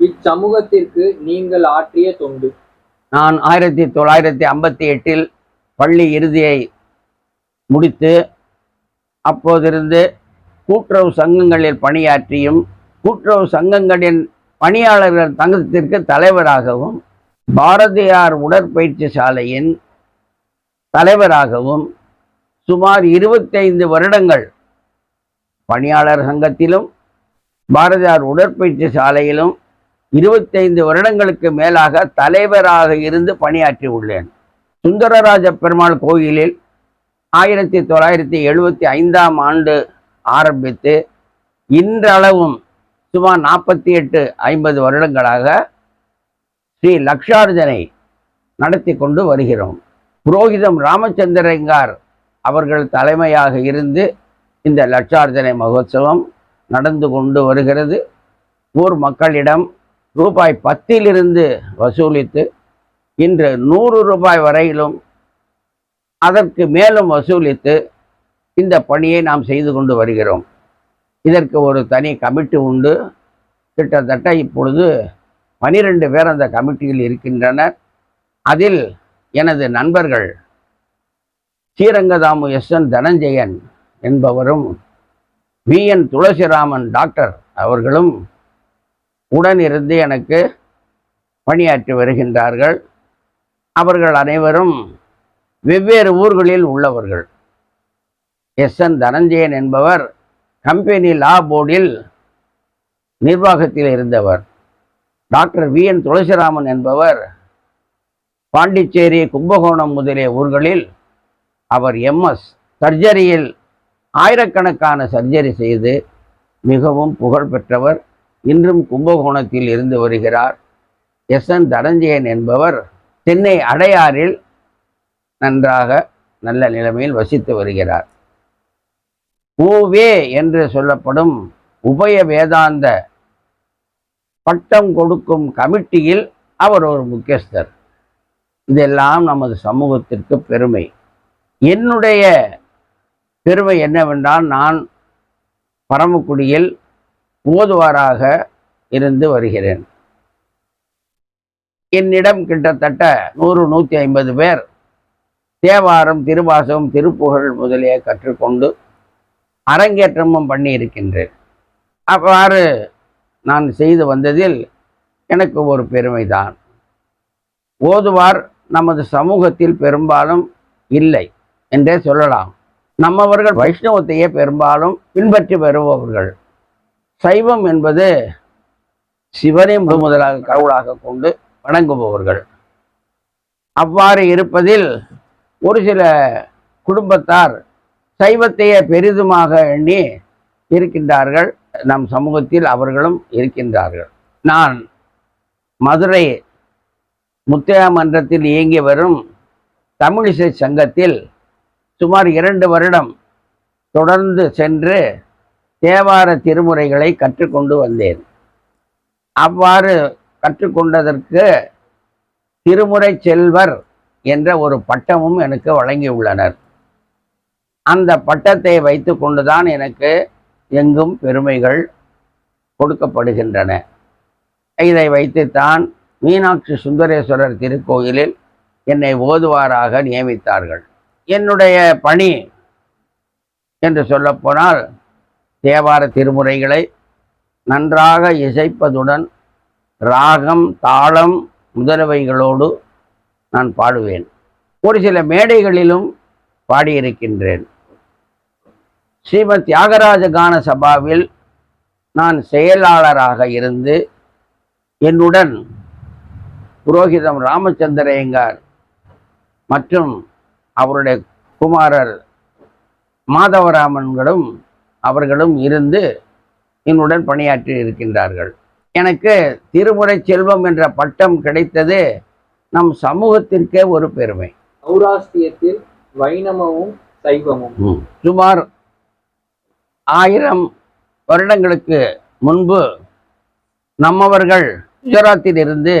இச்சமூகத்திற்கு நீங்கள் ஆற்றிய தொண்டு. நான் ஆயிரத்தி தொள்ளாயிரத்தி ஐம்பத்தி எட்டில் பள்ளி இறுதியை முடித்து அப்போதிருந்து கூட்டுறவு சங்கங்களில் பணியாற்றியும் கூட்டுறவு சங்கங்களின் பணியாளர்கள் சங்கத்திற்கு தலைவராகவும் பாரதியார் உடற்பயிற்சி சாலையின் தலைவராகவும் சுமார் இருபத்தைந்து வருடங்கள் பணியாளர் சங்கத்திலும் பாரதியார் உடற்பயிற்சி சாலையிலும் இருபத்தைந்து வருடங்களுக்கு மேலாக தலைவராக இருந்து பணியாற்றி உள்ளேன் சுந்தரராஜ பெருமாள் கோயிலில் ஆயிரத்தி தொள்ளாயிரத்தி எழுபத்தி ஐந்தாம் ஆண்டு ஆரம்பித்து இன்றளவும் சுமார் நாற்பத்தி எட்டு ஐம்பது வருடங்களாக ஸ்ரீ லக்ஷார்ஜனை நடத்தி கொண்டு வருகிறோம். புரோகிதம் ராமச்சந்திரங்கார் அவர்கள் தலைமையாக இருந்து இந்த லட்சார்ஜனை மகோத்சவம் நடந்து கொண்டு வருகிறது. ஊர் மக்களிடம் ரூபாய் பத்திலிருந்து வசூலித்து இன்று நூறு ரூபாய் வரையிலும் அதற்கு மேலும் வசூலித்து இந்த பணியை நாம் செய்து கொண்டு வருகிறோம். இதற்கு ஒரு தனி கமிட்டி உண்டு. கிட்டத்தட்ட இப்பொழுது பனிரெண்டு பேர் அந்த கமிட்டியில் இருக்கின்றனர். அதில் எனது நண்பர்கள் ஸ்ரீரங்கதாமு எஸ் என் தனஞ்சயன் என்பவரும் வி என் துளசிராமன் டாக்டர் அவர்களும் உடனிருந்து எனக்கு பணியாற்றி வருகின்றார்கள். அவர்கள் அனைவரும் வெவ்வேறு ஊர்களில் உள்ளவர்கள். எஸ். என். தனஞ்சயன் என்பவர் கம்பெனி லா போர்டில் நிர்வாகத்தில் இருந்தவர். Doctor V. என். துளசிராமன் என்பவர் பாண்டிச்சேரி கும்பகோணம் முதலிய ஊர்களில் அவர் எம்எஸ் சர்ஜரியில் ஆயிரக்கணக்கான சர்ஜரி செய்து மிகவும் புகழ் பெற்றவர் இன்றும் கும்பகோணத்தில் இருந்து வருகிறார். எஸ் என் தனஞ்சயன் என்பவர் சென்னை அடையாறில் நன்றாக நல்ல நிலைமையில் வசித்து வருகிறார். ஊவே என்று சொல்லப்படும் உபய வேதாந்த பட்டம் கொடுக்கும் கமிட்டியில் அவர் ஒரு முக்கியஸ்தர். இதெல்லாம் நமது சமூகத்திற்கு பெருமை. என்னுடைய பெருமை என்னவென்றால் நான் பரமக்குடியில் ஓதுவாராக இருந்து வருகிறேன். என்னிடம் கிட்டத்தட்ட நூறு நூற்றி ஐம்பது பேர் தேவாரம் திருவாசகம் திருப்புகழ் முதலிய கற்றுக்கொண்டு அரங்கேற்றமும் பண்ணி இருக்கின்றேன் அவ்வாறு நான் செய்து வந்ததில் எனக்கு ஒரு பெருமைதான். ஓதுவார் நமது சமூகத்தில் பெரும்பாலும் இல்லை என்றே சொல்லலாம். நம்மவர்கள் வைஷ்ணவத்தையே பெரும்பாலும் பின்பற்றி வருபவர்கள். சைவம் என்பது சிவனை முதலாக கடவுளாக கொண்டு வணங்குபவர்கள். அவ்வாறு இருப்பதில் ஒரு சில குடும்பத்தார் சைவத்தையே பெரிதுமாக எண்ணி இருக்கின்றார்கள். நம் சமூகத்தில் அவர்களும் இருக்கின்றார்கள். நான் மதுரை முத்தையா மன்றத்தில் இயங்கி வரும் தமிழிசை சங்கத்தில் சுமார் இரண்டு வருடம் தொடர்ந்து சென்று தேவார திருமுறைகளை கற்றுக்கொண்டு வந்தேன். அவ்வாறு கற்றுக்கொண்டதற்கு திருமுறை செல்வர் என்ற ஒரு பட்டமும் எனக்கு வழங்கியுள்ளனர். அந்த பட்டத்தை வைத்து கொண்டுதான் எனக்கு எங்கும் பெருமைகள் கொடுக்கப்படுகின்றன. இதை வைத்துத்தான் மீனாட்சி சுந்தரேஸ்வரர் திருக்கோயிலில் என்னை ஓதுவாராக நியமித்தார்கள். என்னுடைய பணி என்று சொல்லப்போனால் தேவார திருமுறைகளை நன்றாக இசைப்பதுடன் ராகம் தாளம் முதலவைகளோடு நான் பாடுவேன். ஒரு சில மேடைகளிலும் பாடியிருக்கின்றேன். ஸ்ரீமத் தியாகராஜ கான சபாவில் நான் செயலாளராக இருந்து என்னுடன் புரோகிதம் ராமச்சந்திரயங்கார் மற்றும் அவருடைய குமாரர் மாதவராமன்களும் அவர்களும் இருந்து என்னுடன் பணியாற்றி இருக்கின்றார்கள். எனக்கு திருமுறை செல்வம் என்ற பட்டம் கிடைத்தது நம் சமூகத்திற்கே ஒரு பெருமை. சௌராஷ்டிரத்தில் வைணவமும் சைவமும். சுமார் ஆயிரம் வருடங்களுக்கு முன்பு நம்மவர்கள் குஜராத்தில் இருந்து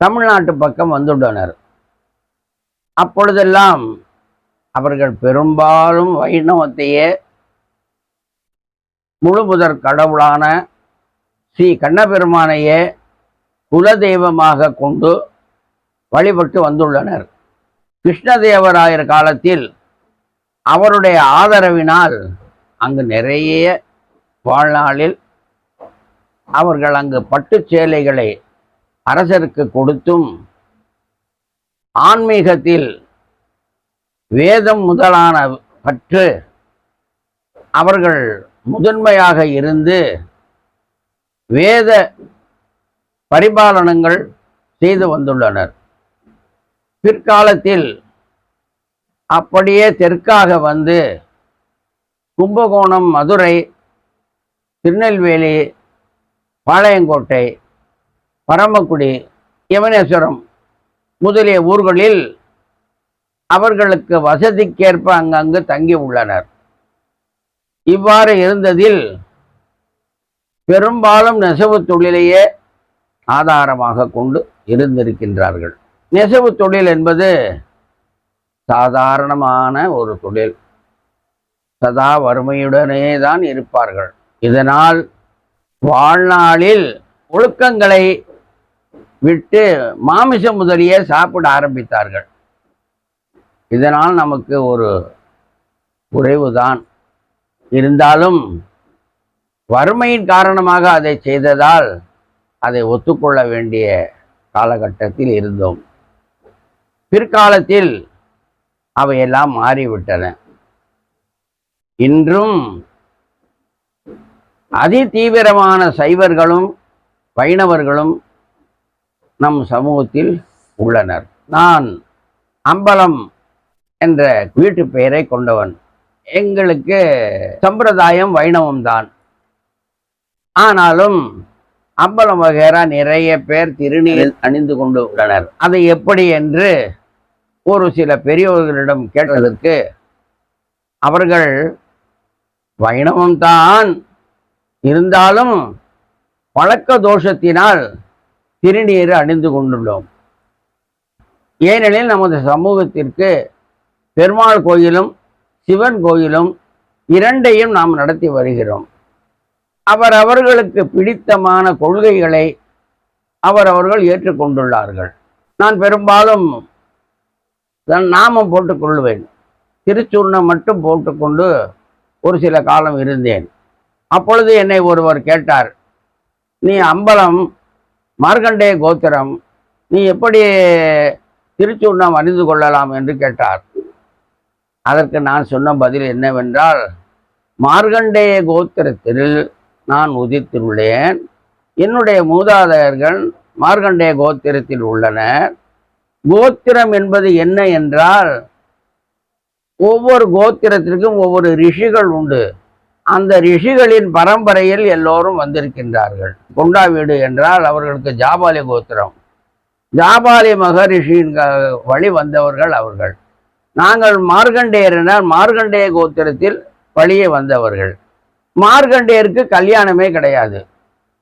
தமிழ்நாட்டு பக்கம் வந்துள்ளனர். அப்பொழுதெல்லாம் அவர்கள் பெரும்பாலும் வைணவத்தையே முழுமுதற் கடவுளான ஸ்ரீ கண்ணபெருமானையே குலதெய்வமாக கொண்டு வழிபட்டு வந்துள்ளனர். கிருஷ்ணதேவராயர் காலத்தில் அவருடைய ஆதரவினால் அங்கு நிறைய வாழ்நாளில் அவர்கள் அங்கு பட்டு சேலைகளை அரசருக்கு கொடுத்தும் ஆன்மீகத்தில் வேதம் முதலான பற்று. அவர்கள் முதன்மையாக இருந்து வேத பரிபாலனங்கள் செய்து வந்துள்ளனர். பிற்காலத்தில் அப்படியே தெற்காக வந்து கும்பகோணம் மதுரை திருநெல்வேலி பாளையங்கோட்டை பரமக்குடி யமனேஸ்வரம் முதலிய ஊர்களில் அவர்களுக்கு வசதிக்கேற்ப அங்கங்கு தங்கி உள்ளனர். இவ்வாறு இருந்ததில் பெரும்பாலும் நெசவு தொழிலையே ஆதாரமாக கொண்டு இருந்திருக்கின்றார்கள். நெசவு தொழில் என்பது சாதாரணமான ஒரு தொழில். சதா வறுமையுடனே தான் இருப்பார்கள். இதனால் வாழ்நாளில் ஒழுக்கங்களை விட்டு மாமிசம் முதலியே சாப்பிட ஆரம்பித்தார்கள். இதனால் நமக்கு ஒரு குறைவுதான். இருந்தாலும் வறுமையின் காரணமாக அதை செய்ததால் அதை ஒத்துக்கொள்ள வேண்டிய காலகட்டத்தில் இருந்தோம். பிற்காலத்தில் அவையெல்லாம் மாறிவிட்டன. இன்றும் அதி தீவிரமான சைவர்களும் வைணவர்களும் நம் சமூகத்தில் உள்ளனர். நான் அம்பலம் என்ற வீட்டு பெயரை கொண்டவன். எங்களுக்கு சம்பிரதாயம் வைணவம் தான் ஆனாலும் அம்பலம் வகைரா நிறைய பேர் திருநீர் அணிந்து கொண்டு உள்ளனர். அதை எப்படி என்று ஒரு சில பெரியவர்களிடம் கேட்டதற்கு அவர்கள் வைணவம் தான் இருந்தாலும் பழக்க தோஷத்தினால் திருநீர் அணிந்து கொண்டுள்ளோம். ஏனெனில் நமது சமூகத்திற்கு பெருமாள் கோயிலும் சிவன் கோயிலும் இரண்டையும் நாம் நடத்தி வருகிறோம். அவர் அவர்களுக்கு பிடித்தமான கொள்கைகளை அவர் அவர்கள் ஏற்றுக்கொண்டுள்ளார்கள். நான் பெரும்பாலும் தன் நாமம் போட்டுக்கொள்வேன் திருச்சூர்ணம் மட்டும் போட்டுக்கொண்டு ஒரு சில காலம் இருந்தேன். அப்பொழுது என்னை ஒருவர் கேட்டார் நீ அம்பலம் மார்க்கண்டேய கோத்திரம் நீ எப்படி திருச்சூர்ணம் அறிந்து கொள்ளலாம்? என்று கேட்டார். அதற்கு நான் சொன்ன பதில் என்னவென்றால் மார்கண்டேய கோத்திரத்தில் நான் உதித்துள்ளேன். என்னுடைய மூதாதையர்கள் மார்கண்டேய கோத்திரத்தில் உள்ளனர். கோத்திரம் என்பது என்ன என்றால் ஒவ்வொரு கோத்திரத்திற்கும் ஒவ்வொரு ரிஷிகள் உண்டு. அந்த ரிஷிகளின் பரம்பரையில் எல்லோரும் வந்திருக்கின்றார்கள். கொண்டா வீடு என்றால் அவர்களுக்கு ஜாபாலி கோத்திரம். ஜாபாலி மகரிஷியின் வழி வந்தவர்கள் அவர்கள். நாங்கள் மார்கண்டேயர் என மார்கண்டேய கோத்திரத்தில் வழியே வந்தவர்கள். மார்கண்டேயருக்கு கல்யாணமே கிடையாது.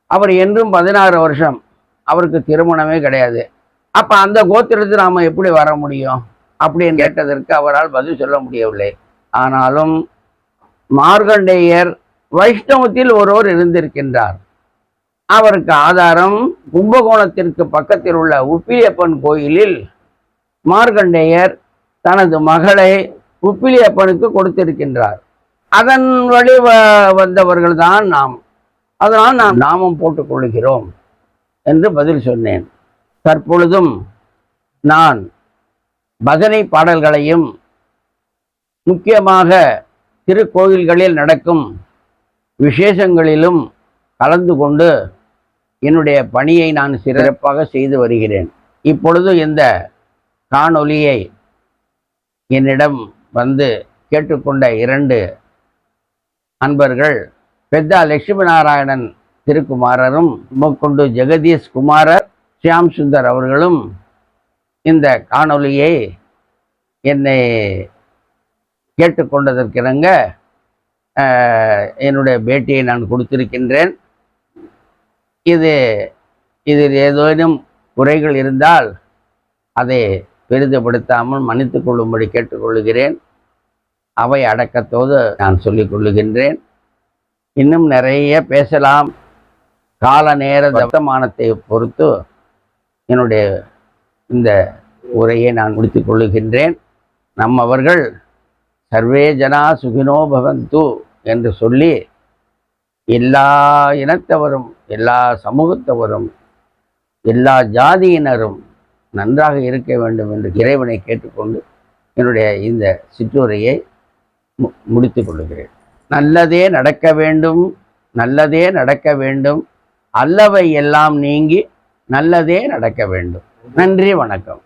அவர் என்றும் பதினாறு வருஷம் அவருக்கு திருமணமே கிடையாது. அப்ப அந்த கோத்திரத்தில் நாம எப்படி வர முடியும்? அப்படின்னு கேட்டதற்கு அவரால் பதில் சொல்ல முடியவில்லை. ஆனாலும் மார்கண்டேயர் வைஷ்ணவத்தில் ஒருவர் இருந்திருக்கின்றார். அவருக்கு ஆதாரம் கும்பகோணத்திற்கு பக்கத்தில் உள்ள உப்பிலியப்பன் கோயிலில் மார்கண்டேயர் தனது மகளை உப்பிலியப்பனுக்கு கொடுத்திருக்கின்றார். அதன் வழி வ- வந்தவர்கள் தான் நாம். அதனால் நாம் நாமம் போட்டுக்கொள்கிறோம் என்று பதில் சொன்னேன். தற்பொழுதும் நான் பஜனை பாடல்களையும் முக்கியமாக திருக்கோயில்களில் நடக்கும் விசேஷங்களிலும் கலந்து கொண்டு என்னுடைய பணியை நான் சிறப்பாக செய்து வருகிறேன். இப்பொழுது இந்த காணொலியை என்னிடம் வந்து கேட்டுக்கொண்ட இரண்டு அன்பர்கள் பெத்தா லட்சுமி நாராயணன் திருக்குமாரரும் முக்கொண்டு ஜெகதீஷ் குமாரர் ஷியாம் சுந்தர் அவர்களும் இந்த காணொளியை என்னை கேட்டுக்கொண்டதற்கிணங்க என்னுடைய பேட்டியை நான் கொடுத்திருக்கின்றேன். இது இதில் ஏதேனும் குறைகள் இருந்தால் அதை பெரிதப்படுத்தாமல் மன்னித்துக் கொள்ளும்படி கேட்டுக்கொள்கிறேன் அவை அடக்கத்தோடு நான் சொல்லிக் கொள்ளுகின்றேன். இன்னும் நிறைய பேசலாம். கால நேர வர்த்தமானத்தை பொறுத்து என்னுடைய இந்த உரையை நான் முடித்துக் கொள்ளுகின்றேன். நம்மவர்கள் சர்வே ஜனா சுகினோ பவந்து என்று சொல்லி எல்லா இனத்தவரும் எல்லா சமூகத்தவரும் எல்லா ஜாதியினரும் நன்றாக இருக்க வேண்டும் என்று இறைவனை கேட்டுக்கொண்டு என்னுடைய இந்த சிற்றுரையை மு முடித்துக் கொள்கிறேன். நல்லதே நடக்க வேண்டும் நல்லதே நடக்க வேண்டும். அல்லவை எல்லாம் நீங்கி நல்லதே நடக்க வேண்டும். நன்றி வணக்கம்.